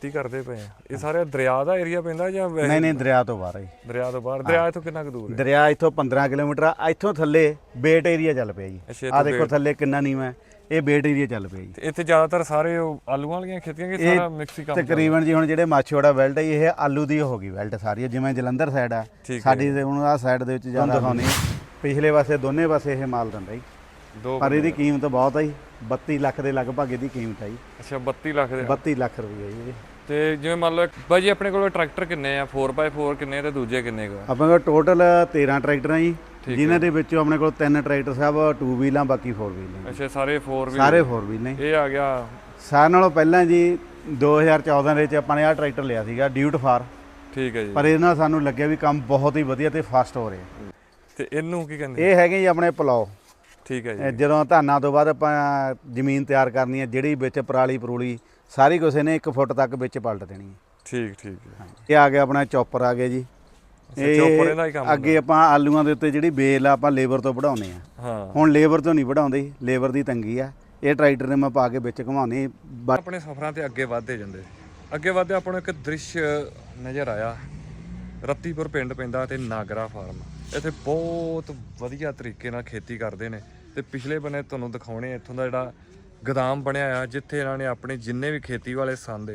ਖੇਤੀ ਕਰਦੇ ਪਏ ਆ। ਇਹ ਸਾਰੇ ਦਰਿਆ ਦਾ ਏਰੀਆ ਪੈਂਦਾ ਜਾਂ ਵੈਸੇ? ਨਹੀਂ ਨਹੀਂ ਦਰਿਆ ਤੋਂ ਬਾਹਰ ਹੈ। ਦਰਿਆ ਤੋਂ ਬਾਹਰ। ਦਰਿਆ ਇੱਥੋਂ ਕਿੰਨਾ ਕੁ ਦੂਰ ਹੈ? ਦਰਿਆ ਇੱਥੋਂ 15 ਕਿਲੋਮੀਟਰ ਆ। ਇੱਥੋਂ ਥੱਲੇ ਬੇਟ ਏਰੀਆ ਚੱਲ ਪਿਆ ਜੀ। ਆ ਦੇਖੋ ਥੱਲੇ ਕਿੰਨਾ ਨੀਵਾਂ ਹੈ। ਇਹ ਬੇਟ ਏਰੀਆ ਚੱਲ ਪਿਆ ਜੀ। ਤੇ ਇੱਥੇ ਜ਼ਿਆਦਾਤਰ ਸਾਰੇ ਉਹ ਆਲੂਆਂ ਵਾਲੀਆਂ ਖੇਤੀਆਂ ਕਿ ਸਾਰਾ ਮਿਕਸ ਹੀ ਕੰਮ ਤਕਰੀਬਨ ਜੀ ਹੁਣ ਜਿਹੜੇ ਮਾਛੋੜਾ ਬੈਲਟ ਹੈ ਇਹ ਆਲੂ ਦੀ ਹੋ ਗਈ ਬੈਲਟ ਸਾਰੀ। ਜਿਵੇਂ ਜਲੰਧਰ ਸਾਈਡ ਆ ਠੀਕ ਹੈ। ਸਾਡੀ ਤੇ ਹੁਣ ਆ ਸਾਈਡ ਦੇ ਵਿੱਚ ਜ਼ਿਆਦਾ ਦਿਖਾਉਣੀ ਪਿਛਲੇ ਪਾਸੇ ਦੋਨੇ ਪਾਸੇ ਇਹ ਮਾਲ ਦਿੰਦਾ ਜੀ। ਦੋ ਪਰ ਇਹਦੀ ਕੀਮਤ ਬਹੁਤ ਹੈ ਜੀ। 32 ਲੱਖ ਦੇ ਲਗਭਗ ਇਹਦੀ ਕੀਮਤ ਹੈ ਜੀ। ਅੱਛਾ 32 ਲੱਖ ਦੇ। 32 ਲੱਖ ਰੁਪਏ ਜੀ ਤੇ ਜਿਵੇਂ ਮੰਨ ਲਓ ਬਾਈ ਜੀ ਆਪਣੇ ਕੋਲ ਟਰੈਕਟਰ ਕਿੰਨੇ ਆ? 4x4 ਕਿੰਨੇ ਤੇ ਦੂਜੇ ਕਿੰਨੇ ਕੁ ਆ? ਆਪਣੇ ਕੋਲ ਟੋਟਲ 13 ਟਰੈਕਟਰ ਆ ਜੀ ਜਿਨ੍ਹਾਂ ਦੇ ਵਿੱਚੋਂ ਆਪਣੇ ਕੋਲ ਤਿੰਨ ਟਰੈਕਟਰ ਸਭ 2 ਵੀਲਾਂ ਬਾਕੀ 4 ਵੀਲ ਨੇ ਅੱਛਾ ਸਾਰੇ 4 ਵੀ ਸਾਰੇ 4 ਵੀਲ ਨੇ। ਇਹ ਆ ਗਿਆ। ਸਾਰਿਆਂ ਨਾਲੋਂ ਪਹਿਲਾਂ ਜੀ 2014 ਦੇ ਵਿੱਚ ਆਪਾਂ ਨੇ ਆਹ ਟਰੈਕਟਰ ਲਿਆ ਸੀਗਾ ਡਿਊਟ ਫਾਰ ਠੀਕ ਹੈ ਜੀ। ਪਰ ਇਹਦੇ ਨਾਲ ਸਾਨੂੰ ਲੱਗਿਆ ਵੀ ਕੰਮ ਬਹੁਤ ਹੀ ਵਧੀਆ ਤੇ ਫਾਸਟ ਹੋ ਰਿਹਾ। ਤੇ ਇਹਨੂੰ ਕੀ ਕਹਿੰਦੇ? ਇਹ ਹੈਗੇ ਜੀ ਆਪਣੇ ਪਲਾਓ। ਠੀਕ ਹੈ ਜੀ। ਜਦੋਂ ਧਾਨਾਂ ਤੋਂ ਬਾਅਦ ਆਪਾਂ ਜ਼ਮੀਨ ਤਿਆਰ ਕਰਨੀ ਹੈ ਜਿਹੜੀ ਵਿੱਚ ਪਰਾਲੀ ਪਰੂਲੀ ਸਾਰੀ ਕੁਛ ਇਹਨੇ 1 ਫੁੱਟ ਤੱਕ ਵਿੱਚ ਪਲਟ ਦੇਣੀ ਹੈ। ਠੀਕ ਠੀਕ ਹੈ। ਇਹ ਆ ਗਿਆ ਆਪਣਾ ਚੌਪਰ ਆ ਗਿਆ ਜੀ। chopper ਇਹਦਾ ਹੀ ਕੰਮ ਅੱਗੇ ਆਪਾਂ ਆਲੂਆਂ ਦੇ ਉੱਤੇ ਜਿਹੜੀ ਬੇਲ ਆ ਆਪਾਂ ਲੇਬਰ ਤੋਂ ਵਢਾਉਂਦੇ ਆ ਹਾਂ। ਹੁਣ ਲੇਬਰ ਤੋਂ ਨਹੀਂ ਵਢਾਉਂਦੇ ਲੇਬਰ ਦੀ ਤੰਗੀ ਆ। ਇਹ ਟਰੈਕਟਰ ਨੇ ਮੈਂ ਪਾ ਕੇ ਵਿੱਚ ਘੁਮਾਉਣੇ ਬ- ਆਪਣੇ ਸਫ਼ਰਾਂ ਤੇ ਅੱਗੇ ਵਧਦੇ ਜਾਂਦੇ। ਅੱਗੇ ਵਧਦੇ ਆਪਾਂ ਨੂੰ ਇੱਕ ਦ੍ਰਿਸ਼ ਨਜ਼ਰ ਆਇਆ। ਰੱਤੀਪੁਰ ਪਿੰਡ ਪੈਂਦਾ ਤੇ ਨਾਗਰਾ ਫਾਰਮ। ਇੱਥੇ ਬਹੁਤ ਵਧੀਆ ਤਰੀਕੇ ਨਾਲ ਖੇਤੀ ਕਰਦੇ ਨੇ। ਤੇ ਪਿਛਲੇ ਬੰਨੇ ਤੁਹਾਨੂੰ ਦਿਖਾਉਣੇ ਇੱਥੋਂ ਦਾ ਜਿਹੜਾ ਗੋਦਾਮ ਬਣਿਆ ਆ ਜਿੱਥੇ ਇਹਨਾਂ ਨੇ ਆਪਣੇ ਜਿੰਨੇ ਵੀ ਖੇਤੀ ਵਾਲੇ ਸੰਦ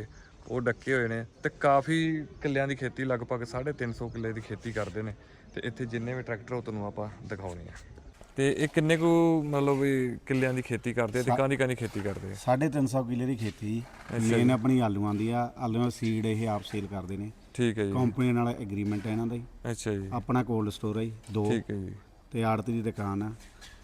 ਉਹ ਡੱਕੇ ਹੋਏ ਨੇ ਤੇ ਕਾਫੀ ਕਿੱਲਿਆਂ ਦੀ ਖੇਤੀ ਲਗਭਗ 350 ਕਿੱਲੇ ਦੀ ਖੇਤੀ ਕਰਦੇ ਨੇ ਤੇ ਇੱਥੇ ਜਿੰਨੇ ਵੀ ਟਰੈਕਟਰ ਉਹ ਤੁਹਾਨੂੰ ਆਪਾਂ ਦਿਖਾਉਣੇ ਆ। ਤੇ ਇਹ ਕਿੰਨੇ ਕੁ ਮਤਲਬ ਵੀ ਕਿੱਲਿਆਂ ਦੀ ਖੇਤੀ ਕਰਦੇ ਆ ਤੇ ਕਾਹਦੀ ਕਾਹਦੀ ਖੇਤੀ ਕਰਦੇ ਆ? 350 ਕਿੱਲੇ ਦੀ ਖੇਤੀ ਮੇਨ ਆਪਣੀ ਆਲੂਆਂ ਦੀ ਆ ਆਲੂਆਂ ਸੀਡ ਇਹ ਆਪ ਸੇਲ ਕਰਦੇ ਨੇ। ਠੀਕ ਹੈ ਜੀ। ਕੰਪਨੀ ਨਾਲ ਐਗਰੀਮੈਂਟ ਹੈ ਇਹਨਾਂ ਦਾ ਜੀ ਅੱਛਾ ਜੀ। ਆਪਣਾ ਕੋਲਡ ਸਟੋਰ ਹੈ ਜੀ ਦੋ। ਠੀਕ ਹੈ ਜੀ। ਤੇ ਆੜਤ ਦੀ ਦੁਕਾਨ ਆ।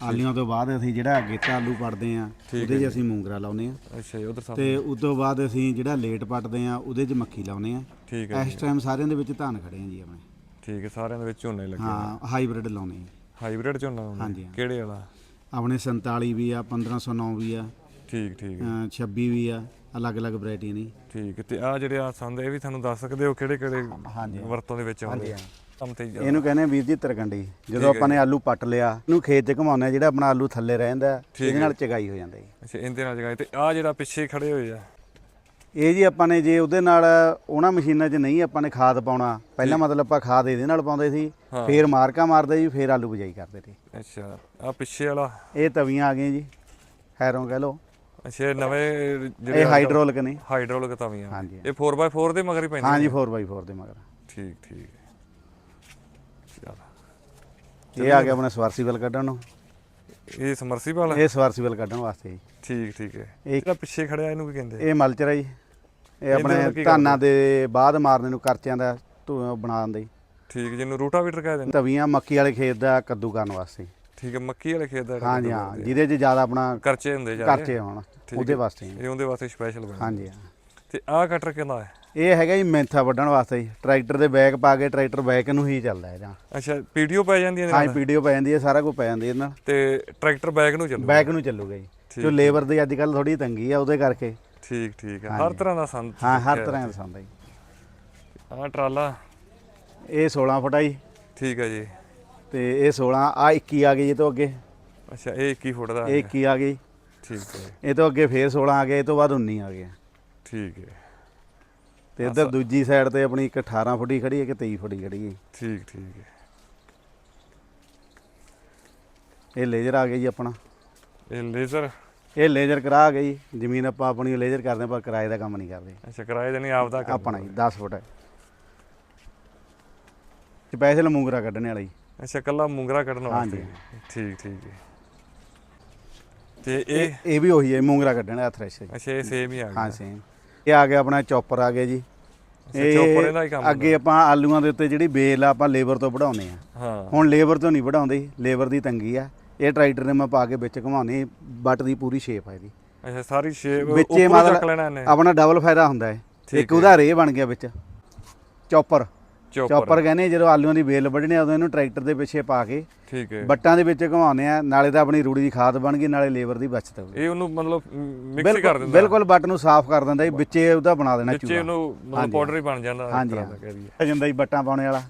ਆਲੂਆਂ ਤੋਂ ਬਾਅਦ ਅਸੀਂ ਜਿਹੜਾ ਅਗੇਤਾ ਆਲੂ ਪੜਦੇ ਆ ਉਹਦੇ 'ਚ ਅਸੀਂ ਮੂੰਗਰਾ ਲਾਉਨੇ ਆ। ਅੱਛਾ ਜੀ ਉਧਰ ਤੇ ਉਸ ਤੋਂ ਬਾਅਦ ਅਸੀਂ ਜਿਹੜਾ ਲੇਟ ਪੱਟਦੇ ਆ ਉਹਦੇ 'ਚ ਮੱਖੀ ਲਾਉਨੇ ਆ। ਠੀਕ ਹੈ ਇਸ ਟਾਈਮ ਸਾਰਿਆਂ ਦੇ ਵਿੱਚ ਧਾਨ ਖੜੇ ਆ ਜੀ ਆਪਣੇ। ਠੀਕ ਹੈ ਸਾਰਿਆਂ ਦੇ ਵਿੱਚ ਝੋਨੇ ਲੱਗੇ ਹਾਂ ਹਾਈਬ੍ਰਿਡ ਲਾਉਨੇ ਆ। ਹਾਈਬ੍ਰਿਡ ਝੋਨਾ ਹਾਂ। ਕਿਹੜੇ ਵਾਲਾ? ਆਪਣੇ 47 ਵੀ ਆ 1509 ਵੀ ਆ। ਠੀਕ ਠੀਕ। ਹੈ, ਅ, 26 ਵੀ ਆ ਅਲੱਗ-ਅਲੱਗ ਵੈਰਾਈਟੀ ਨੇ। ਠੀਕ ਹੈ। ਤੇ ਆ ਜਿਹੜੇ ਆ ਸੰਦ ਇਹ ਵੀ ਤੁਹਾਨੂੰ ਦੱਸ ਸਕਦੇ ਹੋ ਕਿਹੜੇ ਕਿਹੜੇ ਹਾਂਜੀ। ਵਰਤੋਂ ਦੇ ਵਿੱਚ ਆਉਂਦੇ ਆ? ਹਾਂਜੀ, ਕੰਮ ਤੇ ਜ਼ਿਆਦਾ। ਇਹਨੂੰ ਕਹਿੰਦੇ ਆ ਵੀਰ ਜੀ ਤਰਕੰਡੀ ਜਦੋਂ ਆਪਾਂ ਨੇ ਆਲੂ ਪੱਟ ਲਿਆ ਇਹਨੂੰ ਖੇਤ 'ਚ ਘਮਾਉਂਦੇ ਆ ਜਿਹੜਾ ਆਪਣਾ ਆਲੂ ਥੱਲੇ ਰਹਿੰਦਾ ਇਹਦੇ ਨਾਲ ਚਗਾਈ ਹੋ ਜਾਂਦਾ। ਜੀ ਅੱਛਾ ਇਹਦੇ ਨਾਲ ਜਗਾਏ ਤੇ ਆ ਜਿਹੜਾ ਪਿੱਛੇ ਖੜੇ ਹੋਏ ਆ? ਇਹ ਜੀ ਆਪਾਂ ਨੇ ਜੇ ਉਹਦੇ ਨਾਲ ਉਹਨਾਂ ਮਸ਼ੀਨਾਂ 'ਚ ਨਹੀਂ ਆਪਾਂ ਨੇ ਖਾਦ ਪਾਉਣਾ। ਪਹਿਲਾਂ ਮਤਲਬ ਆਪਾਂ ਖਾਦ ਇਹਦੇ ਨਾਲ ਪਾਉਂਦੇ ਸੀ ਹਾਂ। ਫੇਰ ਮਾਰਕਾ ਮਾਰਦੇ ਜੀ ਫੇਰ ਆਲੂ ਬਜਾਈ ਕਰਦੇ ਸੀ। ਅੱਛਾ ਆ ਪਿੱਛੇ ਵਾਲਾ? ਇਹ ਤਵੀਆਂ ਆ ਗਈਆਂ ਜੀ ਹੈਰੋਂ ਕਹਿ ਲਓ। ਅੱਛਾ ਇਹ ਨਵੇਂ ਇਹ ਜਿਹੜੇ ਹਾਈਡ੍ਰੋਲਿਕ ਨੇ। ਹਾਈਡ੍ਰੋਲਿਕ ਤਵੀਆਂ ਹਾਂਜੀ। ਇਹ 4x4 ਦੇ ਮਗਰ ਹੀ ਪੈਂਦੇ ਹਾਂਜੀ 4x4 ਦੇ ਮਗਰ। ਠੀਕ ਠੀਕ। ਚਲ। ਇਹ ਆ ਗਿਆ ਆਪਣਾ ਸਵਰਸੀਬਲ ਕੱਢਣ ਨੂੰ। ਇਹ ਸਮਰਸੀਬਲ ਇਹ ਸਵਰਸੀਬਲ ਕੱਢਣ ਵਾਸਤੇ ਜੀ। ਠੀਕ ਠੀਕ ਹੈ। ਇਹ- ਜਿਹੜਾ ਪਿੱਛੇ ਖੜਿਆ ਇਹਨੂੰ ਕੀ ਕਹਿੰਦੇ ਇਹ ਮਲਚਰ ਹੈ ਜੀ। ਇਹ ਆਪਣੇ ਧਾਨਾਂ ਦੇ ਬਾਅਦ ਮਾਰਨੇ ਨੂੰ ਕਰਚਿਆਂ ਦਾ ਧੂਆਂ ਬਣਾ ਦਿੰਦੇ ਜੀ। ਠੀਕ ਜਿਹਨੂੰ ਰੂਟਾਵੀਟਰ ਕਹਿ ਦਿੰਦੇ ਤਵੀਆਂ ਮੱਕੀ ਵਾਲੇ ਖੇਤ ਦਾ ਕੱਦੂ ਕਰਨ ਵਾਸਤੇ। ਠੀਕ ਹੈ ਮੱਕੀ ਵਾਲੇ ਖੇਤ ਦਾ ਹਾਂਜੀ ਹਾਂ। ਜਿਹਦੇ 'ਚ ਜ਼ਿਆਦਾ ਆਪਣਾ ਕਰਚੇ ਹੁੰਦੇ ਜਾ ਕਰਚੇ ਹੋਣ ਉਹਦੇ ਵਾਸਤੇ। ਇਹ ਉਹਦੇ ਵਾਸਤੇ ਸਪੈਸ਼ਲ ਬਣੇ ਹਾਂਜੀ ਹਾਂ। ਤੇ ਆਹ ਕਟਰ ਕਿੰਨਾ ਹੈ? ਇਹ ਹੈਗਾ ਜੀ ਮੈਂਥਾ ਵੱਢਣ ਵਾਸਤੇ ਜੀ। ਟਰੈਕਟਰ ਦੇ ਬੈਕ ਪਾ ਕੇ ਟਰੈਕਟਰ ਬੈਕ ਨੂੰ ਹੀ ਚੱਲਦਾ ਹੈ ਜਾਂ ਅੱਛਾ ਪੀਡੀਓ ਪੈ ਜਾਂਦੀ ਹੈ ਹਾਂ? ਪੀਡੀਓ ਪੈ ਜਾਂਦੀ ਹੈ ਸਾਰਾ ਕੁਝ ਪੈ ਜਾਂਦੀ ਹੈ ਨਾਲ। ਤੇ ਟਰੈਕਟਰ ਬੈਕ ਨੂੰ ਚੱਲੂ ਬੈਕ ਨੂੰ ਚੱਲੂਗਾ ਜੀ। ਜੋ ਲੇਬਰ ਦੀ ਅੱਜ ਕੱਲ ਥੋੜੀ ਤੰਗੀ ਆ ਉਹਦੇ ਕਰਕੇ। ਠੀਕ ਠੀਕ ਹੈ। ਹਰ ਤਰ੍ਹਾਂ ਦਾ ਸੰਦ ਹਾਂ ਹਰ ਤਰ੍ਹਾਂ ਦਾ ਸੰਦ ਹੈ ਜੀ। ਆਹ ਟਰਾਲਾ? ਇਹ 16 ਫੁੱਟ ਆ ਜੀ। ਠੀਕ ਹੈ ਜੀ। ਤੇ ਇਹ 16 ਆ 21 ਆ ਗਈ ਇਹ ਤੋਂ ਅੱਗੇ। ਅੱਛਾ ਇਹ 21 ਫੁੱਟ ਦਾ ਇਹ 21 ਆ ਗਈ। ਠੀਕ ਹੈ। ਇਹ ਤੋਂ ਅੱਗੇ ਫੇਰ 16 ਆ ਗਿਆ ਇਹ ਤੋਂ ਬਾਅਦ 19 ਆ ਗਿਆ। ਠੀਕ ਹੈ। ਤੇ ਇੱਧਰ ਦੂਜੀ ਸਾਈਡ ਤੇ ਆਪਣੀ ਇੱਕ 18 ਫੁੱਟੀ ਖੜੀ ਹੈ ਕਿ 23 ਫੁੱਟੀ ਖੜੀ ਹੈ। ਠੀਕ ਠੀਕ ਹੈ। ਇਹ ਲੇਜ਼ਰ ਆ ਗਿਆ ਜੀ ਆਪਣਾ। ਇਹ ਲੇਜ਼ਰ? ਇਹ ਲੇਜ਼ਰ ਕਰਾ ਗਈ ਜ਼ਮੀਨ ਆਪਾਂ ਆਪਣੀ ਲੇਜ਼ਰ ਕਰਦੇ ਹਾਂ, ਪਰ ਕਿਰਾਏ ਦਾ ਕੰਮ ਨਹੀਂ ਕਰਦੇ। ਅੱਛਾ ਕਿਰਾਏ ਦੇ ਨਹੀਂ ਆਪਦਾ ਕੰਮ ਆਪਣਾ ਜੀ 10 ਫੁੱਟ। ਹੈ ਸਪੈਸ਼ਲ ਮੂੰਗਰਾ ਕੱਢਣੇ ਵਾਲਾ ਜੀ। ਅੱਛਾ ਕੱਲਾ ਮੁੰਗਰਾ ਕੱਢਣ ਵਾਸਤੇ? ਠੀਕ ਠੀਕ ਹੈ ਤੇ ਇਹ ਇਹ ਵੀ ਉਹੀ ਹੈ ਮੂੰਗਰਾ ਕੱਢਣ ਵਾਲਾ ਥ੍ਰੈਸ਼ਰ ਅੱਛਾ ਇਹ ਸੇਮ ਹੀ ਆ ਗਿਆ। ਹਾਂ ਸੇਮ ਇਹ ਆ ਗਿਆ ਆਪਣਾ ਚੌਪਰ ਆ ਗਿਆ ਜੀ। ਅੱਛਾ, chopper ਇਹਦਾ ਹੀ ਕੰਮ ਅੱਗੇ ਆਪਾਂ ਆਲੂਆਂ ਦੇ ਉੱਤੇ ਜਿਹੜੀ ਬੇਲ ਆ ਆਪਾਂ ਲੇਬਰ ਤੋਂ ਵਢਾਉਂਦੇ ਆ। ਹਾਂ। ਹੁਣ ਲੇਬਰ ਤੋਂ ਨਹੀਂ ਵਢਾਉਂਦੇ ਲੇਬਰ ਦੀ ਤੰਗੀ ਆ। ਇਹ ਟਰੈਕਟਰ ਨੇ ਮੈਂ ਪਾ ਕੇ ਵਿੱਚ ਘੁਮਾਉਣੇ ਬੱਟ ਦੀ ਪੂਰੀ ਸ਼ੇਪ ਆ ਇਹਦੀ। ਅੱਛਾ ਸਾਰੀ ਸ਼ੇਪ ਵਿੱਚੇ ਮਤਲਬ ਆਪਣਾ ਡਬਲ ਫਾਇਦਾ ਹੁੰਦਾ ਹੈ। ਇੱਕ ਉਹਦਾ ਰੇ ਬਣ ਗਿਆ ਵਿੱਚ। ਚੌਪਰ। ਚੋਪਰ। ਕਹਿੰਦੇ ਜਦੋਂ ਆਲੂਆਂ ਦੀ ਬੇਲ ਵੱਢਣੀ ਆ ਉਦੋਂ ਇਹਨੂੰ ਟਰੈਕਟਰ ਦੇ ਪਿੱਛੇ ਪਾ ਕੇ ਠੀਕ ਹੈ। ਬੱਟਾਂ ਦੇ ਵਿੱਚ ਘੁਮਾਉਂਦੇ ਆ ਨਾਲੇ ਤਾਂ ਆਪਣੀ ਰੂੜੀ ਦੀ ਖਾਦ ਬਣ ਗਈ ਨਾਲੇ ਲੇਬਰ ਦੀ ਬਚਤ ਹੋ ਗਈ। ਇਹ ਉਹਨੂੰ ਮਤਲਬ ਮਿਕਸ ਕਰ ਦਿੰਦਾ। ਬਿਲਕੁਲ ਬੱਟ ਨੂੰ ਸਾਫ਼ ਕਰ ਦਿੰਦਾ ਜੀ ਵਿੱਚੇ ਉਹਦਾ ਬਣਾ ਦੇਣਾ ਵਿੱਚੇ ਚੂਹਾ ਉਹਨੂੰ ਮਤਲਬ ਪਾਊਡਰ ਹੀ ਬਣ ਜਾਂਦਾ ਹਾਂਜੀ, ਹੋ ਜਾਂਦਾ ਜੀ ਬੱਟਾਂ ਪਾਉਣੇ ਵਾਲਾ।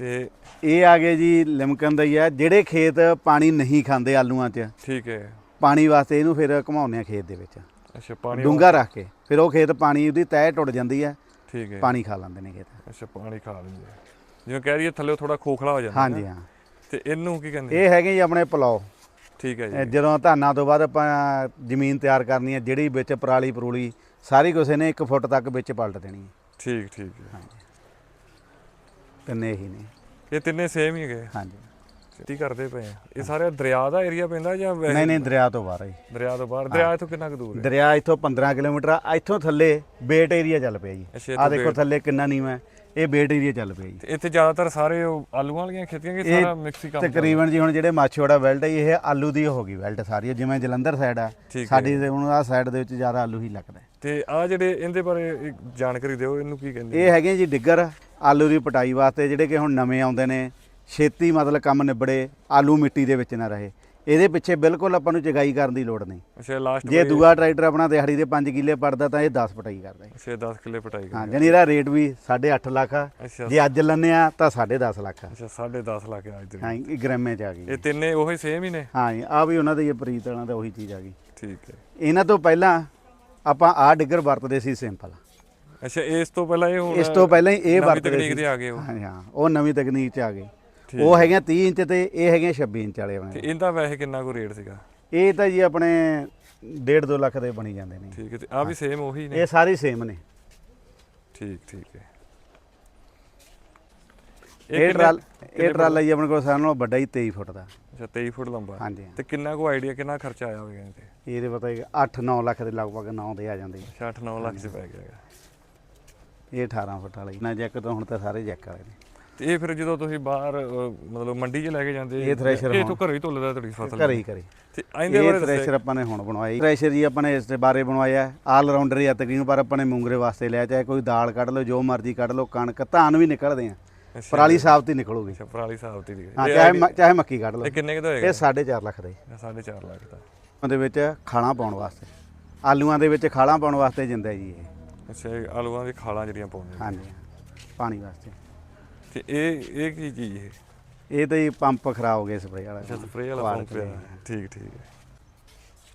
ਤੇ ਇਹ ਆ ਗਏ ਜੀ ਲਿਮਕਨ ਦਾ ਹੀ ਆ ਜਿਹੜੇ ਖੇਤ ਪਾਣੀ ਨਹੀਂ ਖਾਂਦੇ ਆਲੂਆਂ 'ਚ ਠੀਕ ਹੈ। ਪਾਣੀ ਵਾਸਤੇ ਇਹਨੂੰ ਫਿਰ ਘੁਮਾਉਂਦੇ ਆ ਖੇਤ ਦੇ ਵਿੱਚ। ਅੱਛਾ ਪਾਣੀ ਡੂੰਗਾ ਰੱਖ ਕੇ ਫਿਰ ਉਹ ਖੇਤ ਪਾਣੀ ਉਹਦੀ ਤਹਿ ਟੁੱਟ ਜਾਂਦੀ ਹੈ। ਠੀਕ ਹੈ। ਪਾਣੀ ਖਾ ਲੈਂਦੇ ਨੇ ਖੇਤ। ਅੱਛਾ ਪਾਣੀ ਖਾ ਲੈਂਦੇ। ਜਿਵੇਂ ਕਹਿ ਰਹੀ ਹੈ ਥੱਲੇ ਥੋੜਾ ਖੋਖਲਾ ਹੋ ਜਾਂਦਾ ਹਾਂਜੀ। ਹਾਂ। ਤੇ ਇਹਨੂੰ ਕੀ ਕਹਿੰਦੇ ਇਹ ਹੈਗੇ ਜੀ ਆਪਣੇ ਪਲਾਓ। ਠੀਕ ਹੈ ਜੀ। ਜਦੋਂ ਧਾਨਾਂ ਤੋਂ ਬਾਅਦ ਆਪਾਂ ਜ਼ਮੀਨ ਤਿਆਰ ਕਰਨੀ ਹੈ ਜਿਹੜੀ ਵਿੱਚ ਪਰਾਲੀ ਪਰੂਲੀ ਸਾਰੀ ਕੁਛ ਇਹਨੇ 1 ਫੁੱਟ ਤੱਕ ਵਿੱਚ ਪਲਟ ਦੇਣੀ ਹੈ। ਠੀਕ ਠੀਕ ਹੈ। ਤਿੰਨੇ ਹੀ ਨੇ। ਇਹ ਤਿੰਨੇ ਸੇਮ ਹੀ ਹੈਗੇ। ਹਾਂਜੀ। ਕੀ ਕਰਦੇ ਪਏ ਆ। ਇਹ ਸਾਰੇ ਦਰਿਆ ਦਾ ਏਰੀਆ ਪੈਂਦਾ ਜਾਂ ਵੈਸੇ? ਨਹੀਂ ਨਹੀਂ ਦਰਿਆ ਤੋਂ ਬਾਹਰ ਹੈ। ਦਰਿਆ ਤੋਂ ਬਾਹਰ। ਦਰਿਆ ਇੱਥੋਂ ਕਿੰਨਾ ਕੁ ਦੂਰ ਹੈ? ਦਰਿਆ ਇੱਥੋਂ 15 ਕਿਲੋਮੀਟਰ ਆ। ਇੱਥੋਂ ਥੱਲੇ ਬੇਟ ਏਰੀਆ ਚੱਲ ਪਿਆ ਜੀ। ਆ ਦੇਖੋ ਥੱਲੇ ਕਿੰਨਾ ਨੀਵਾਂ ਹੈ। ਇਹ ਬੇਟ ਏਰੀਆ ਚੱਲ ਪਿਆ ਜੀ। ਤੇ ਇੱਥੇ ਜ਼ਿਆਦਾਤਰ ਸਾਰੇ ਉਹ ਆਲੂਆਂ ਵਾਲੀਆਂ ਖੇਤੀਆਂ ਕਿ ਸਾਰਾ ਮਿਕਸ ਹੀ ਕੰਮ ਤਕਰੀਬਨ ਜੀ ਹੁਣ ਜਿਹੜੇ ਮਾਛੋੜਾ ਬੈਲਟ ਹੈ ਇਹ ਆਲੂ ਦੀ ਹੋ ਗਈ ਬੈਲਟ ਸਾਰੀ। ਜਿਵੇਂ ਜਲੰਧਰ ਸਾਈਡ ਆ ਠੀਕ ਹੈ। ਸਾਡੀ ਤੇ ਹੁਣ ਆ ਸਾਈਡ ਦੇ ਵਿੱਚ ਜ਼ਿਆਦਾ ਆਲੂ ਹੀ ਲੱਗਦਾ ਹੈ। ਤੇ ਆ ਜਿਹੜੇ ਇਹਦੇ ਬਾਰੇ ਇੱਕ ਜਾਣਕਾਰੀ ਦਿਓ ਇਹਨੂੰ ਕੀ ਕਹਿੰਦੇ ਇਹ ਹੈਗੇ ਜੀ ਡਿੱਗਰ ਆਲੂ ਦੀ ਪਟਾਈ ਵਾਸਤੇ ਜਿਹੜੇ ਕਿ ਹੁਣ ਨਵੇਂ ਆਉਂਦੇ ਨੇ। ਛੇਤੀ ਮਤਲਬ ਕੰਮ ਨਿਬੜੇ ਆਲੂ ਮਿੱਟੀ ਦੇ ਵਿੱਚ ਨਾ ਰਹੇ। ਇਹਦੇ ਪਿੱਛੇ ਬਿਲਕੁਲ ਆਪਾਂ ਨੂੰ ਜਗਾਈ ਕਰਨ ਦੀ ਲੋੜ ਨਹੀਂ। ਅੱਛਾ ਲਾਸਟ ਜੇ ਦੂਆ ਟਰੈਕਟਰ ਆਪਣਾ ਦਿਹਾੜੀ ਦੇ 5 ਕਿੱਲੇ ਪੜਦਾ ਤਾਂ ਇਹ 10 ਪਟਾਈ ਕਰਦਾ। ਅੱਛਾ 10 ਕਿੱਲੇ ਪਟਾਈ ਹਾਂ ਜਾਨੀ ਇਹਦਾ ਰੇਟ ਵੀ 8.5 ਲੱਖ ਆ। ਜੇ ਅੱਜ ਲੈਂਦੇ ਆ ਤਾਂ 10.5 ਲੱਖ ਆ। ਅੱਛਾ 10.5 ਲੱਖ ਆ ਇੱਧਰ ਹਾਂ ਇਹ ਗ੍ਰਾਮੇ ਚ ਆ ਗਈ। ਇਹ ਤਿੰਨੇ ਉਹੀ ਸੇਮ ਹੀ ਨੇ? ਹਾਂ ਆ ਵੀ ਉਹਨਾਂ ਦੇ ਪ੍ਰੀਤ ਵਾਲਾ ਤਾਂ ਉਹੀ ਚੀਜ਼ ਆ ਗਈ। ਠੀਕ ਹੈ। ਇਹਨਾਂ ਤੋਂ ਪਹਿਲਾਂ ਆਪਾਂ ਆ ਡਿੱਗਰ ਵਰਤਦੇ ਸੀ ਸਿੰਪਲ। ਅੱਛਾ ਇਸ ਤੋਂ ਪਹਿਲਾਂ ਇਹ ਹੁਣ ਇਸ ਤੋਂ ਪਹਿਲਾਂ ਇਹ ਵਰਤਦੇ ਤਕਨੀਕ ਸੀ। ਦੇ ਆ ਗਏ ਉਹ। ਹਾਂ ਹਾਂ ਉਹ ਨਵੀਂ ਤਕਨੀਕ ਚ ਆ ਗਏ। ਉਹ ਹੈਗੇ 30 ਇੰਚ ਤੇ ਇਹ ਹੈਗੇ 26 ਇੰਚ ਵਾਲੇ ਤੇ ਆਪਣੇ ਇਹਦਾ ਵੈਸੇ ਕਿੰਨਾ ਕੋ ਰੇਟ ਸੀਗਾ? ਇਹ ਤਾਂ ਜੀ ਆਪਣੇ 1.5 2 ਲੱਖ ਦੇ ਬਣੀ ਜਾਂਦੇ ਨੇ। ਠੀਕ ਹੈ ਤੇ ਆ ਵੀ ਸੇਮ ਉਹੀ ਨੇ? ਇਹ ਸਾਰੇ ਸੇਮ ਨੇ। ਠੀਕ ਠੀਕ ਹੈ। ਇਹ ਕਿੰਨੇ- ਟਰਾਲ ਇਹ ਟਰਾਲਾ ਜੀ ਆਪਣੇ ਕੋਲ ਸਾਰਿਆਂ ਨਾਲੋਂ ਵੱਡਾ ਹੀ 23 ਫੁੱਟ ਦਾ। ਅੱਛਾ 23 ਫੁੱਟ ਲੰਬਾ। ਹਾਂਜੀ ਤੇ ਕਿੰਨਾ ਕੋ ਆਈਡੀਆ ਕਿੰਨਾ ਖਰਚਾ ਆਇਆ ਹੋਵੇਗਾ ਇਹਦੇ? ਤੇ ਇਹਦੇ ਪਤਾ 8-9 ਲੱਖ ਦੇ ਲਗਭਗ 9 ਦੇ ਆ ਜਾਂਦੇ। ਅੱਛਾ 8-9 ਲੱਖ ਚ ਪੈ ਗਿਆ ਹੈਗਾ। ਇਹ 18 ਫੁੱਟ ਵਾਲਾ ਨਾ ਜੈਕ ਤੋਂ ਹੁਣ ਤਾਂ ਸਾਰੇ ਜੈਕ ਵਾਲੇ ਨੇ। ਤੇ ਇਹ ਫਿਰ ਜਦੋਂ ਤੁਸੀਂ ਬਾਹਰ ਅਹ, ਮਤਲਬ ਮੰਡੀ 'ਚ ਲੈ ਕੇ ਜਾਂਦੇ ਇਹ thresher ਇਹ ਤੋਂ ਘਰੋਂ ਹੀ ਤੁੱਲਦਾ ਤੁਹਾਡੀ ਫਸਲ ਘਰੇ ਹੀ ਕਰੇ ਤੇ ਇਹਦੇ ਇਹ ਬਾਰੇ ਥ੍ਰੈਸ਼ਰ ਆਪਾਂ ਨੇ ਹੁਣ ਬਣਵਾਇਆ ਥ੍ਰੈਸ਼ਰ ਜੀ ਆਪਾਂ ਨੇ ਇਸ ਦੇ ਬਾਰੇ ਬਣਵਾਇਆ ਆਲ ਰਾਉਂਡਰ ਹੀ ਆ ਤਕਰੀਬਨ ਪਰ ਆਪਾਂ ਨੇ ਮੂੰਗਰੇ ਵਾਸਤੇ ਲਿਆ। ਚਾਹੇ ਕੋਈ ਦਾਲ ਕੱਢ ਲਓ ਜੋ ਮਰਜ਼ੀ ਕੱਢ ਲਓ ਕਣਕ ਧਾਨ ਵੀ ਨਿਕਲਦੇ ਆ। ਅੱਛਾ। ਪਰਾਲੀ ਸਾਫ਼ ਹੀ ਨਿਕਲੂਗੀ। ਅੱਛਾ ਪਰਾਲੀ ਸਾਹਿਬ ਦੀ ਦੀ ਹਾਂ ਚਾਹੇ ਮ- ਚਾਹੇ ਮੱਕੀ ਕੱਢ ਲਓ। ਇਹ ਕਿੰਨੇ ਕੁ ਦਾ ਇਹ ਹੋਏਗਾ 4.5 ਲੱਖ ਦਾ ਜੀ। 4.5 ਲੱਖ ਦਾ। ਉਹਦੇ ਵਿੱਚ ਖਾਲਾਂ ਪਾਉਣ ਵਾਸਤੇ। ਆਲੂਆਂ ਦੇ ਵਿੱਚ ਖਾਲਾਂ ਪਾਉਣ ਵਾਸਤੇ ਜਿੰਦਾ ਜੀ ਇਹ। ਅੱਛਾ ਇਹ ਆਲੂਆਂ ਦੀ ਖਾਲਾਂ ਜਿਹੜੀਆਂ ਪਾਉਂਦੇ। ਹਾਂਜੀ ਪਾਣੀ ਵਾਸਤੇ। ਤੇ ਇਹ ਇਹ ਕੀ ਚੀਜ਼ ਹੈ? ਇਹ ਤਾਂ ਜੀ ਪੰਪ ਖਰਾਬ ਹੋ ਗਏ ਸਪਰੇਅ ਵਾਲਾ ਅੱਛਾ ਸਪਰੇਅ ਵਾਲਾ ਪੰਪ ਤੇ। ਠੀਕ ਠੀਕ ਹੈ।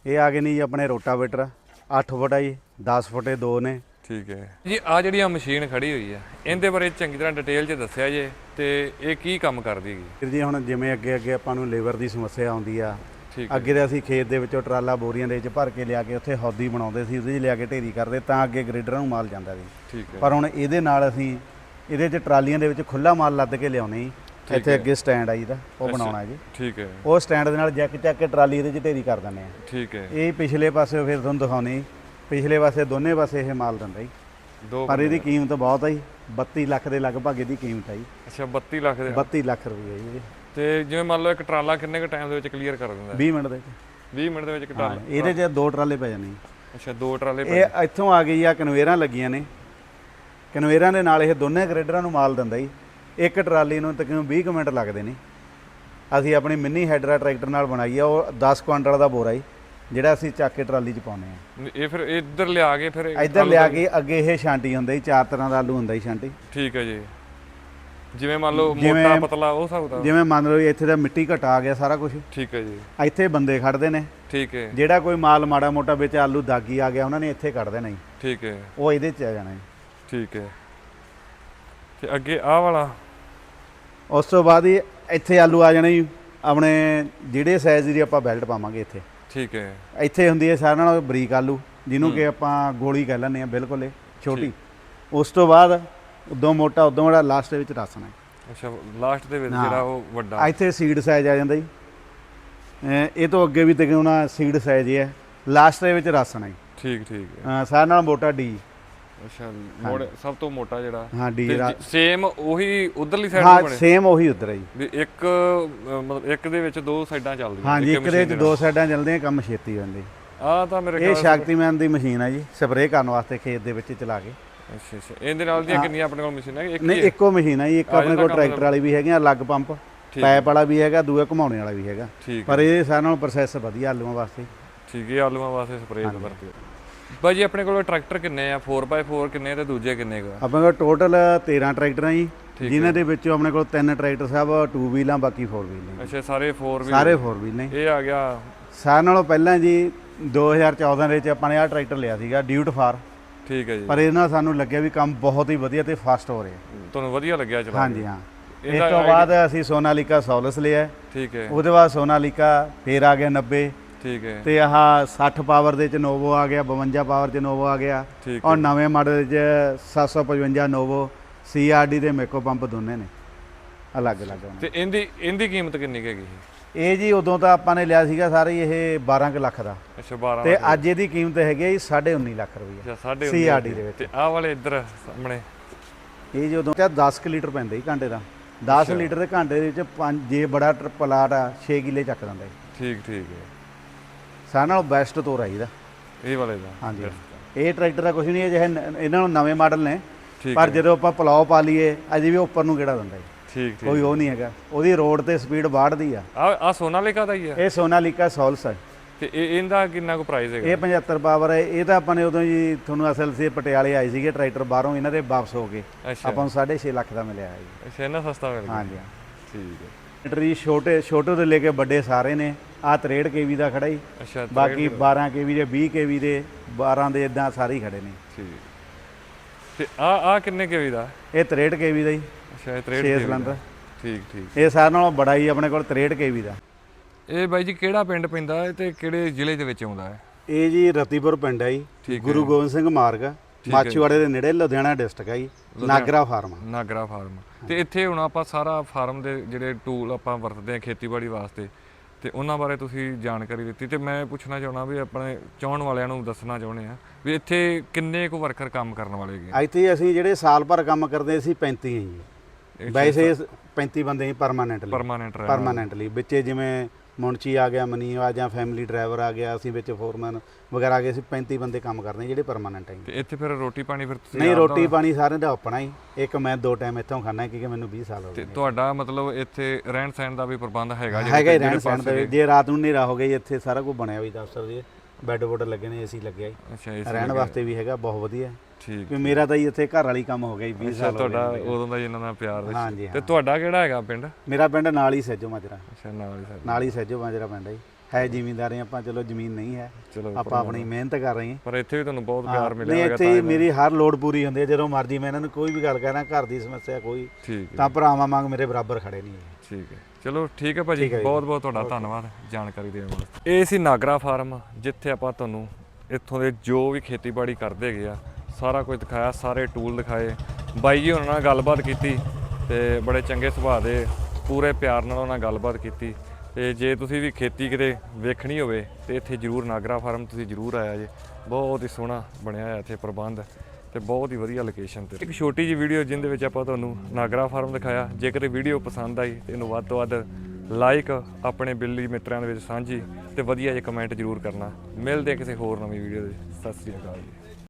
ਇਹ ਆ ਗਏ ਨਹੀਂ ਜੀ ਆਪਣੇ ਰੋਟਾਵੇਟਰ 8 ਫੁੱਟ ਆ ਜੀ 10 ਫੁੱਟੇ ਦੋ ਨੇ। ਠੀਕ ਹੈ। ਜੀ ਆ ਜਿਹੜੀ ਆ ਮਸ਼ੀਨ ਖੜੀ ਹੋਈ ਹੈ ਇਹਦੇ ਬਾਰੇ ਚੰਗੀ ਤਰ੍ਹਾਂ ਡਿਟੇਲ 'ਚ ਦੱਸਿਆ ਜੇ ਤੇ ਇਹ ਕੀ ਕੰਮ ਕਰਦੀ ਹੈਗੀ? ਫਿਰ ਜੀ ਹੁਣ ਜਿਵੇਂ ਅੱਗੇ ਅੱਗੇ ਆਪਾਂ ਨੂੰ ਲੇਬਰ ਦੀ ਸਮੱਸਿਆ ਆਉਂਦੀ ਆ ਠੀਕ ਹੈ। ਅੱਗੇ ਤੇ ਅਸੀਂ ਖੇਤ ਦੇ ਵਿੱਚੋਂ ਟਰਾਲਾ ਬੋਰੀਆਂ ਦੇ ਵਿੱਚ ਭਰ ਕੇ ਲਿਆ ਕੇ ਉੱਥੇ ਹੌਦੀ ਬਣਾਉਂਦੇ ਸੀ ਉਹਦੇ 'ਚ ਲਿਆ ਕੇ ਢੇਰੀ ਕਰਦੇ ਤਾਂ ਅੱਗੇ ਗ੍ਰੇਡਰਾਂ ਨੂੰ ਮਾਲ ਜਾਂਦਾ ਸੀ। ਠੀਕ ਹੈ। ਪਰ ਹੁਣ ਇਹਦੇ ਨਾਲ ਅਸੀਂ ਇਹਦੇ 'ਚ ਟਰਾਲੀਆਂ ਦੇ ਵਿੱਚ ਖੁੱਲਾ ਮਾਲ ਲੱਦ ਕੇ ਲਿਆਉਣੇ ਇੱਥੇ ਅੱਗੇ ਸਟੈਂਡ ਆ ਜੀ ਦਾ ਉਹ ਬਣਾਉਣਾ ਜੀ। ਠੀਕ ਹੈ। ਉਹ ਸਟੈਂਡ ਦੇ ਨਾਲ ਜੈਕ ਚੱਕ ਕੇ ਟਰਾਲੀ ਇਹਦੇ 'ਚ ਢੇਰੀ ਕਰ ਦਿੰਦੇ ਆ। ਠੀਕ ਹੈ। ਇਹ ਪਿਛਲੇ ਪਾਸੇ ਫਿਰ ਤੁਹਾਨੂੰ ਦਿਖਾਉਣੇ। ਪਿਛਲੇ ਪਾਸੇ ਦੋਨੇ ਪਾਸੇ ਇਹ ਮਾਲ ਦਿੰਦਾ ਜੀ। ਦੋ ਪਰ ਇਹਦੀ ਕੀਮਤ ਬਹੁਤ ਆ ਜੀ 32 ਲੱਖ ਦੇ ਲਗਭਗ ਇਹਦੀ ਕੀਮਤ ਆ ਜੀ। ਅੱਛਾ 32 ਲੱਖ ਦੇ। 32 ਲੱਖ ਰੁਪਏ ਜੀ। ਤੇ ਜਿਵੇਂ ਮੰਨ ਲਓ ਇੱਕ ਟਰਾਲਾ ਕਿੰਨੇ ਕ ਟਾਈਮ ਦੇ ਵਿੱਚ ਕਲੀਅਰ ਕਰ ਦਿੰਦਾ? 20 ਮਿੰਟ ਦੇ ਵਿੱਚ। 20 ਮਿੰਟ ਦੇ ਵਿੱਚ ਇੱਕ ਟਰਾਲਾ। ਇਹਦੇ 'ਚ ਦੋ ਟਰਾਲੇ ਪੈ ਜਾਣੇ ਅੱਛਾ ਦੋ ਟਰਾਲੇ ਇਹ ਇੱਥੋਂ ਆ ਗਈ ਆ ਕਨਵੇਰਾਂ ਲੱਗੀਆਂ ਨੇ। ਕਨਵੇਰਾਂ ਦੇ ਨਾਲ ਇਹ ਦੋਨੇ ਗ੍ਰੇਡਰਾਂ ਨੂੰ ਮਾਲ ਦਿੰਦਾ ਜੀ। ਇੱਕ ਟਰਾਲੀ ਨੂੰ ਤਕਰੀਬਨ 20 ਕੁ ਮਿੰਟ ਲੱਗਦੇ ਨੇ। ਅਸੀਂ ਆਪਣੀ ਮਿੰਨੀ ਹੈਡਰਾ ਟਰੈਕਟਰ ਨਾਲ ਬਣਾਈ ਆ ਉਹ 10 ਕੁਆਂਟਲ ਦਾ ਬੋਰਾ ਜੀ ਜਿਹੜਾ ਅਸੀਂ ਚੱਕ ਕੇ ਟਰਾਲੀ 'ਚ ਪਾਉਂਦੇ ਆ ਇਹ ਫਿਰ ਇੱਧਰ ਲਿਆ ਕੇ ਫਿਰ ਇੱਧਰ ਲਿਆ ਕੇ ਅੱਗੇ ਇਹ ਛਾਂਟੀ ਹੁੰਦਾ ਜੀ ਚਾਰ ਤਰ੍ਹਾਂ ਦਾ ਆਲੂ ਹੁੰਦਾ ਜੀ ਛਾਂਟੀ। ਠੀਕ ਹੈ ਜੀ। ਜਿਵੇਂ ਮੰਨ ਲਓ ਮੋਟਾ ਪਤਲਾ ਉਹ ਸਕਦਾ ਜਿਵੇਂ ਮੰਨ ਲਓ ਇੱਥੇ ਦਾ ਮਿੱਟੀ ਘਟਾ ਆ ਗਿਆ ਸਾਰਾ ਕੁਝ ਠੀਕ ਹੈ ਜੀ। ਇੱਥੇ ਬੰਦੇ ਖੜਦੇ ਨੇ। ਠੀਕ ਹੈ। ਜਿਹੜਾ ਕੋਈ ਮਾਲ ਮਾੜਾ ਮੋਟਾ ਵਿੱਚ ਆਲੂ ਦਾਗੀ ਆ ਗਿਆ ਉਹਨਾਂ ਨੇ ਇੱਥੇ ਕੱਢ ਦੇਣਾ ਜੀ। ਠੀਕ ਹੈ। ਉਹ ਇਹਦੇ 'ਚ ਆ ਜਾਣਾ ਜੀ। ਠੀਕ ਹੈ। ਤੇ ਅੱਗੇ ਆਹ ਵਾਲਾ। ਉਸ ਤੋਂ ਬਾਅਦ ਹੀ ਇੱਥੇ ਆਲੂ ਆ ਜਾਣੇ ਜੀ। ਆਪਣੇ ਜਿਹੜੇ ਸਾਈਜ਼ ਦੀ ਆਪਾਂ ਬੈਲਟ ਪਾਵਾਂਗੇ ਇੱਥੇ। ਠੀਕ ਹੈ। ਇੱਥੇ ਹੁੰਦੀ ਹੈ ਸਾਰਿਆਂ ਨਾਲੋਂ ਬਰੀਕ ਆਲੂ ਜਿਹਨੂੰ ਕਿ ਆਪਾਂ ਗੋਲੀ ਕਹਿ ਲੈਂਦੇ ਆ ਬਿਲਕੁਲ ਇਹ ਛੋਟੀ। ਉਸ ਤੋਂ ਬਾਅਦ ਉਦੋਂ ਮੋਟਾ ਉਦੋਂ ਬੜਾ ਲਾਸਟ ਦੇ ਵਿੱਚ ਰਸਣਾ ਅੱਛਾ ਲਾਸਟ ਦੇ ਵਿੱਚ। ਜਿਹੜਾ ਉਹ ਵੱਡਾ। ਇੱਥੇ ਸੀਡ ਸਾਈਜ਼ ਆ ਜਾਂਦਾ ਜੀ। ਇਹ ਤੋਂ ਅੱਗੇ ਵੀ ਤਕਰੀਬਨ ਸੀਡ ਸਾਈਜ਼ ਹੀ ਹੈ। ਲਾਸਟ ਦੇ ਵਿੱਚ ਰਸਣਾ ਹੈ ਠੀਕ ਠੀਕ ਹੈ। ਸਾਰਿਆਂ ਨਾਲੋਂ ਮੋਟਾ ਡੀ ਅੱਛਾ ਮੋੜ ਸਭ ਤੋਂ ਮੋਟਾ ਜਿਹੜਾ? ਹਾਂ ਡੀ ਸੇਮ ਉਹੀ ਉਧਰਲੀ ਸਾਈਡ ਹਾਂ ਸੇਮ ਉਹੀ ਉਧਰ ਹੈ ਜੀ। ਇੱਕ ਮਤਲਬ ਇੱਕ ਦੇ ਵਿੱਚ ਦੋ ਸਾਈਡਾਂ ਚੱਲਦੀਆਂ ਹਾਂਜੀ ਇੱਕ ਦੇ ਵਿੱਚ ਦੋ ਸਾਈਡਾਂ ਚੱਲਦੇ ਆ ਕੰਮ ਛੇਤੀ ਹੋ ਜਾਂਦੀ ਆ ਤਾਂ ਮੇਰੇ ਇਹ ਸ਼ਕਤੀਮੈਨ ਦੀ ਮਸ਼ੀਨ ਹੈ ਜੀ ਸਪਰੇਅ ਕਰਨ ਵਾਸਤੇ ਖੇਤ ਦੇ ਵਿੱਚ ਚਲਾ ਕੇ। ਅੱਛਾ ਅੱਛਾ। ਇਹਦੇ ਨਾਲ ਦੀਆਂ ਕਿੰਨੀਆਂ ਆਪਣੇ ਕੋਲ ਮਸ਼ੀਨਾਂ ਇੱਕ ਨਹੀਂ ਹੀ ਹੈ? ਇੱਕੋ ਮਸ਼ੀਨ ਹੈ ਜੀ ਇੱਕ ਆਪਣੇ ਕੋਲ ਟਰੈਕਟਰ ਵਾਲੀ ਵੀ ਹੈਗੀ ਆ ਅਲੱਗ ਪੰਪ। ਪਾਈਪ ਵਾਲਾ ਵੀ ਹੈਗਾ ਦੂਆ ਘੁਮਾਉਣੇ ਵਾਲਾ ਵੀ ਹੈਗਾ। ਪਰ ਇਹ ਸਾਰਿਆਂ ਨਾਲੋਂ ਪ੍ਰੋਸੈਸ ਵਧੀਆ ਆਲੂਆਂ ਵਾਸਤੇ। ਠੀਕ ਹੈ ਆਲੂਆਂ ਵਾਸਤੇ ਸਪਰੇਅ ਵਰਤੀ ਬਾਜੀ ਆਪਣੇ ਕੋਲ ਟਰੈਕਟਰ ਕਿੰਨੇ ਆ? 4x4 ਕਿੰਨੇ ਤੇ ਦੂਜੇ ਕਿੰਨੇ ਗਾ ਆਪਣੇ ਕੋਲ ਟੋਟਲ 13 ਟਰੈਕਟਰ ਆ ਜੀ ਜਿਨ੍ਹਾਂ ਦੇ ਵਿੱਚੋਂ ਆਪਣੇ ਕੋਲ ਤਿੰਨ ਟਰੈਕਟਰ ਸਭ 2 ਵੀਲਾਂ ਬਾਕੀ 4 ਵੀਲ ਨੇ ਅੱਛਾ ਸਾਰੇ 4 ਵੀ ਸਾਰੇ 4 ਵੀਲ ਨੇ। ਇਹ ਆ ਗਿਆ। ਸਾਰਿਆਂ ਨਾਲੋਂ ਪਹਿਲਾਂ ਜੀ 2014 ਦੇ ਵਿੱਚ ਆਪਾਂ ਨੇ ਆਹ ਟਰੈਕਟਰ ਲਿਆ ਸੀਗਾ ਡਿਊਟ ਫਾਰ ਠੀਕ ਹੈ ਜੀ। ਪਰ ਇਹਦੇ ਨਾਲ ਸਾਨੂੰ ਲੱਗਿਆ ਵੀ ਕੰਮ ਬਹੁਤ ਹੀ ਵਧੀਆ ਤੇ ਫਾਸਟ ਹੋ ਰਿਹਾ। ਤੁਹਾਨੂੰ ਵਧੀਆ ਲੱਗਿਆ ਚਲਾ ਹਾਂਜੀ ਹਾਂ। ਇਸ ਤੋਂ ਬਾਅਦ ਅਸੀਂ ਸੋਨਾਲੀਕਾ ਸੋਲਸ ਲਿਆ। ਠੀਕ ਹੈ। ਉਹਦੇ ਬਾਅਦ ਸੋਨਾਲੀਕਾ ਫੇਰ ਆ ਗਿਆ 90 ਠੀਕ ਹੈ। ਤੇ ਆਹ 60 ਪਾਵਰ ਦੇ ਚ ਨੋਵੋ ਆ ਗਿਆ 52 ਪਾਵਰ ਚ ਨੋਵੋ ਆ ਗਿਆ। ਠੀਕ ਔਰ ਨਵੇਂ ਮਾਡਲ ਚ 755 ਨੋਵੋ ਸੀਆਰਡੀ ਦੇ ਮੇਕੋ ਪੰਪ ਦੋਨੇ ਨੇ। ਅਲੱਗ ਅਲੱਗ ਉਹਨਾਂ ਤੇ ਇਹਦੀ ਇਹਦੀ ਕੀਮਤ ਕਿੰਨੀ ਹੈਗੀ। ਇਹ ਜੀ ਉਦੋਂ ਤਾਂ ਆਪਾਂ ਨੇ ਲਿਆ ਸੀਗਾ ਸਾਰੇ ਹੀ ਇਹ 12 ਕੁ ਲੱਖ ਦਾ। ਅੱਛਾ 12 ਤੇ ਅੱਜ ਇਹਦੀ ਕੀਮਤ ਹੈਗੀ ਹੈ ਜੀ 19.5 ਲੱਖ ਰੁਪਏ ਅੱਛਾ ਸਾਡੇ CRD ਦੇ ਵਿੱਚ। ਤੇ ਆਹ ਵਾਲੇ ਇੱਧਰ ਸਾਹਮਣੇ। ਇਹ ਜਦੋਂ ਤੇ 10 ਕੁ ਲੀਟਰ ਪੈਂਦਾ ਜੀ ਘੰਟੇ ਦਾ। 10 ਲੀਟਰ ਦੇ ਘੰਟੇ ਦੇ ਵਿੱਚ ਪੰਜ ਜੇ ਬੜਾ ਪਲਾਟ ਆ 6 ਕਿੱਲੇ ਚੱਕ ਦਿੰਦਾ ਜੀ। ਠੀਕ ਠੀਕ ਹੈ। ਸਾਰਿਆਂ ਨਾਲੋਂ ਬੈਸਟ ਤੋਰਾ ਇਹਦਾ ਇਹ ਵਾਲੇ ਦਾ। ਹਾਂਜੀ। ਇਹ ਟਰੈਕਟਰ ਦਾ ਕੁਝ ਨਹੀਂ ਹੈ ਜਿਹੇ ਇਹਨਾਂ ਨੂੰ ਨਵੇਂ ਮਾਡਲ ਨੇ। ਪਰ ਜਦੋਂ ਆਪਾਂ ਪਲਾਓ ਪਾ ਲਈਏ ਅਜੇ ਵੀ ਉੱਪਰ ਨੂੰ ਕਿਹੜਾ ਦਿੰਦਾ ਜੀ ਠੀਕ ਠੀਕ। ਕੋਈ ਉਹ ਨਹੀਂ ਹੈਗਾ। ਉਹਦੀ ਰੋਡ ਤੇ ਸਪੀਡ ਵਾੜਦੀ ਆ। ਆ ਆ ਸੋਨਾਲੀਕਾ ਦਾ ਹੀ ਹੈ? ਇਹ ਸੋਨਾਲੀਕਾ ਸੋਲਸ ਹੈ ਤੇ ਇਹ ਇਹਦਾ ਕਿੰਨਾ ਕੁ ਪ੍ਰਾਈਸ ਹੈਗਾ? ਇਹ 75 ਪਾਵਰ ਹੈ ਇਹ ਤਾਂ ਆਪਾਂ ਨੇ ਉਦੋਂ ਜੀ ਤੁਹਾਨੂੰ ਅਸਲ ਸੀ ਪਟਿਆਲੇ ਆਏ ਸੀਗੇ ਟਰੈਕਟਰ ਬਾਹਰੋਂ ਇਹਨਾਂ ਦੇ ਵਾਪਸ ਹੋ ਗਏ। ਆਪਾਂ ਨੂੰ 6.5 ਲੱਖ ਦਾ ਮਿਲਿਆ ਹੈ ਜੀ। ਅੱਛਾ ਇਹਨਾਂ ਸਸਤਾ ਮਿਲ ਗਿਆ। ਹਾਂਜੀ। ਹਾਂ ਠੀਕ ਹੈ। ਜੀ ਛੋਟੇ ਛੋਟੇ ਤੋਂ ਲੈ ਕੇ ਵੱਡੇ ਸਾਰੇ ਨੇ। ਆ 63 ਕੇਵੀ ਦਾ ਖੜਾ ਹੀ ਅੱਛਾ ਬਾਕੀ 12 ਕੇਵੀ ਦੇ 20 ਕੇਵੀ ਦੇ 12 ਦੇ ਇਦਾਂ ਸਾਰੇ ਹੀ ਖੜੇ ਨੇ। ਠੀਕ। ਤੇ ਆ ਆ ਕਿੰਨੇ ਕੇ ਦਾ? ਇਹ 63 ਕੇਵੀ ਦਾ ਜੀ। ਅੱਛਾ ਇਹ 63 ਛੇ kV ਦਾ। ਸਿਲੰਡਰ। ਠੀਕ ਠੀਕ। ਇਹ ਸਾਰਿਆਂ ਨਾਲੋਂ ਬੜਾ ਹੀ ਆਪਣੇ ਕੋਲ 63 ਕੇਵੀ ਦਾ। ਇਹ ਬਾਈ ਜੀ ਕਿਹੜਾ ਪਿੰਡ ਪੈਂਦਾ ਹੈ ਤੇ ਕਿਹੜੇ ਜ਼ਿਲ੍ਹੇ ਦੇ ਵਿੱਚ ਆਉਂਦਾ ਹੈ? ਇਹ ਜੀ ਰਤੀਪੁਰ ਪਿੰਡ ਹੈ ਜੀ। ਗੁਰੂ ਗੋਬਿੰਦ ਸਿੰਘ ਮਾਰਗ। ਮਾਛੀਵਾੜੇ ਦੇ ਨੇੜੇ ਲੁਧਿਆਣਾ ਡਿਸਟ੍ਰਿਕਟ ਹੈ ਜੀ ਨਾਗਰਾ ਫਾਰਮ ਨਾਗਰਾ ਫਾਰਮ। ਤੇ ਇੱਥੇ ਹੁਣ ਆਪਾਂ ਸਾਰਾ ਫਾਰਮ ਦੇ ਜਿਹੜੇ ਟੂਲ ਆਪਾਂ ਵਰਤਦੇ ਹਾਂ ਖੇਤੀਬਾੜੀ ਵਾਸਤੇ ਤੇ ਉਹਨਾਂ ਬਾਰੇ ਤੁਸੀਂ ਜਾਣਕਾਰੀ ਦਿੱਤੀ। ਤੇ ਮੈਂ ਪੁੱਛਣਾ ਚਾਹਣਾ ਵੀ ਆਪਣੇ ਚਾਹਣ ਵਾਲਿਆਂ ਨੂੰ ਦੱਸਣਾ ਚਾਹੁੰਦੇ ਆ ਵੀ ਇੱਥੇ ਕਿੰਨੇ ਕੁ ਵਰਕਰ ਕੰਮ ਕਰਨ ਵਾਲੇ ਹੈਗੇ? ਇੱਥੇ ਅਸੀਂ ਜਿਹੜੇ ਸਾਲ ਭਰ ਕੰਮ ਕਰਦੇ ਸੀ 35 ਹਾਂ ਜੀ। ਵੈਸੇ 35 ਬੰਦੇ ਹੀ ਪਰਮਾਨੈਂਟਲੀ ਪਰਮਾਨੈਂਟ ਪਰਮਾਨੈਂਟਲੀ ਵਿੱਚੇ ਜਿਵੇਂ ਮੁੰਚੀ ਆ ਗਿਆ ਮਨੀ ਆ ਜਾਂ ਫੈਮਿਲੀ ਡਰਾਈਵਰ ਆ ਗਿਆ ਅਸੀਂ ਵਿੱਚ ਫੋਰਮੈਨ ਵਗੈਰਾ ਆ ਗਏ ਅਸੀਂ 35 ਬੰਦੇ ਕੰਮ ਕਰਦੇ ਜਿਹੜੇ ਪਰਮਾਨੈਂਟ ਹੈ। ਤੇ ਇੱਥੇ ਫਿਰ ਰੋਟੀ ਪਾਣੀ ਫਿਰ ਤੁਸੀਂ ਨਹੀਂ ਆਪ ਰੋਟੀ ਪਾਣੀ ਸਾਰਿਆਂ ਦਾ ਆਪਣਾ ਹੀ ਇੱਕ ਮੈਂ ਦੋ ਟਾਈਮ ਇੱਥੋਂ ਖਾਣਾ ਕਿਉਂਕਿ ਮੈਨੂੰ 20 ਸਾਲ ਹੋ ਤੇ ਗਏ ਤੁਹਾਡਾ ਮਤਲਬ ਇੱਥੇ ਰਹਿਣ ਸਹਿਣ ਦਾ ਵੀ ਪ੍ਰਬੰਧ ਹੈਗਾ ਜਿਹੜੇ- ਹੈਗਾ ਹੀ ਰਹਿਣ ਸਹਿਣ ਦਾ ਵੀ। ਜੇ ਰਾਤ ਨੂੰ ਹਨੇਰਾ ਹੋ ਗਿਆ ਜੀ, ਇੱਥੇ ਸਾਰਾ ਕੁਝ ਬਣਿਆ ਵੀ ਦਫ਼ਤਰ ਦੇ ਬੈੱਡ ਬੁੱਡ ਲੱਗੇ ਨੇ ਏਸੀ ਲੱਗਿਆ ਜੀ। ਅੱਛਾ ਇਸ ਰਹਿਣ ਵਾਸਤੇ ਵੀ ਹੈਗਾ ਬਹੁਤ ਵਧੀਆ। ਠੀਕ ਕਿ ਮੇਰਾ ਤਾਂ ਜੀ ਇੱਥੇ ਘਰ ਵਾਲੀ ਕੰਮ ਹੋ ਗਿਆ ਜੀ 20 ਅੱਛਾ ਸਾਲ ਹੋ ਗਏ ਤੁਹਾਡਾ ਉਦੋਂ ਦਾ ਇਹਨਾਂ ਦਾ ਪਿਆਰ। ਹਾਂਜੀ ਤੇ ਹਾਂ। ਤੁਹਾਡਾ ਕਿਹੜਾ ਹੈਗਾ ਪਿੰਡ? ਮੇਰਾ ਪਿੰਡ ਨਾਲ ਹੀ ਸੱਜੋ ਮਾਜਰਾ। ਅੱਛਾ ਨਾਲ ਹੀ ਸਾਡੇ ਨਾਲ ਹੀ ਸੱਜੋ ਮਾਜਰਾ ਪਿੰਡ ਹੈ ਜੀ। ਹੈ ਜ਼ਿਮੀਂਦਾਰ ਹਾਂ ਆਪਾਂ ਚਲੋ ਜ਼ਮੀਨ ਨਹੀਂ ਹੈ। ਚਲੋ ਆਪਾਂ ਆਪਣੀ ਮਿਹਨਤ ਕਰ ਰਹੇ ਹਾਂ। ਪਰ ਇੱਥੇ ਵੀ ਤੁਹਾਨੂੰ ਬਹੁਤ ਪਿਆਰ ਨਹੀਂ ਮਿਲਿਆ ਹੈਗਾ ਇੱਥੇ ਮੇਰੀ ਹਰ ਲੋੜ ਪੂਰੀ ਹੁੰਦੀ ਹੈ। ਜਦੋਂ ਮਰਜ਼ੀ ਮੈਂ ਇਹਨਾਂ ਨੂੰ ਕੋਈ ਵੀ ਗੱਲ ਕਹਿਣਾ ਘਰ ਦੀ ਸਮੱਸਿਆ ਕੋਈ ਠੀਕ ਹੈ। ਤਾਂ ਭਰਾਵਾਂ ਵਾਂਗ ਮੇਰੇ ਬਰਾਬਰ ਖੜੇ ਨਹੀਂ ਹੈ। ਠੀਕ ਹੈ। ਚਲੋ ਠੀਕ ਹੈ ਭਾਜੀ। ਬਹੁਤ ਬਹੁਤ ਤੁਹਾਡਾ ਧੰਨਵਾਦ ਜਾਣਕਾਰੀ ਦੇਣ ਵਾਸਤੇ। ਇਹ ਸੀ ਨਾਗਰਾ ਫਾਰਮ ਜਿੱਥੇ ਆਪਾਂ ਤੁਹਾਨੂੰ ਇੱਥੋਂ ਦੇ ਜੋ ਵੀ ਖੇਤੀਬਾੜੀ ਕਰਦੇ ਹੈਗੇ ਆ ਸਾਰਾ ਕੁਝ ਦਿਖਾਇਆ ਸਾਰੇ ਟੂਲ ਦਿਖਾਏ। ਬਾਈ ਜੀ ਉਹਨਾਂ ਨਾਲ ਗੱਲਬਾਤ ਕੀਤੀ ਤੇ ਬੜੇ ਚੰਗੇ ਸੁਭਾਅ ਦੇ ਪੂਰੇ ਪਿਆਰ ਨਾਲ ਉਹਨਾਂ ਨਾਲ ਗੱਲਬਾਤ ਕੀਤੀ। ਤੇ ਜੇ ਤੁਸੀਂ ਵੀ ਖੇਤੀ ਕਿਤੇ ਵੇਖਣੀ ਹੋਵੇ ਤੇ ਇੱਥੇ ਜਰੂਰ ਨਾਗਰਾ ਫਾਰਮ ਤੁਸੀਂ ਜਰੂਰ ਆਇਆ ਜੇ। ਬਹੁਤ ਹੀ ਸੋਹਣਾ ਬਣਿਆ ਹੋਇਆ ਇੱਥੇ ਪ੍ਰਬੰਧ। ਤੇ ਬਹੁਤ ਹੀ ਵਧੀਆ ਲੋਕੇਸ਼ਨ ਤੇ। ਇੱਕ ਛੋਟੀ ਜਿਹੀ ਵੀਡੀਓ ਜਿੰਦੇ ਵਿੱਚ ਆਪਾਂ ਤੁਹਾਨੂੰ ਨਾਗਰਾ ਫਾਰਮ ਦਿਖਾਇਆ। ਜੇਕਰ ਇਹ ਵੀਡੀਓ ਪਸੰਦ ਆਈ, ਤੇ ਇਹਨੂੰ ਵੱਧ ਤੋਂ ਵੱਧ ਲਾਈਕ ਆਪਣੇ ਬਿੱਲੀ ਮਿੱਤਰਾਂ ਦੇ ਵਿੱਚ ਸਾਂਝੀ ਤੇ ਵਧੀਆ ਜਿਹੇ ਕਮੈਂਟ ਜਰੂਰ ਕਰਨਾ। ਮਿਲਦੇ ਕਿਸੇ ਹੋਰ ਨਵੀਂ ਵੀਡੀਓ ਦੇ ਸਤਿ ਸ੍ਰੀ ਅਕਾਲ ਜੀ।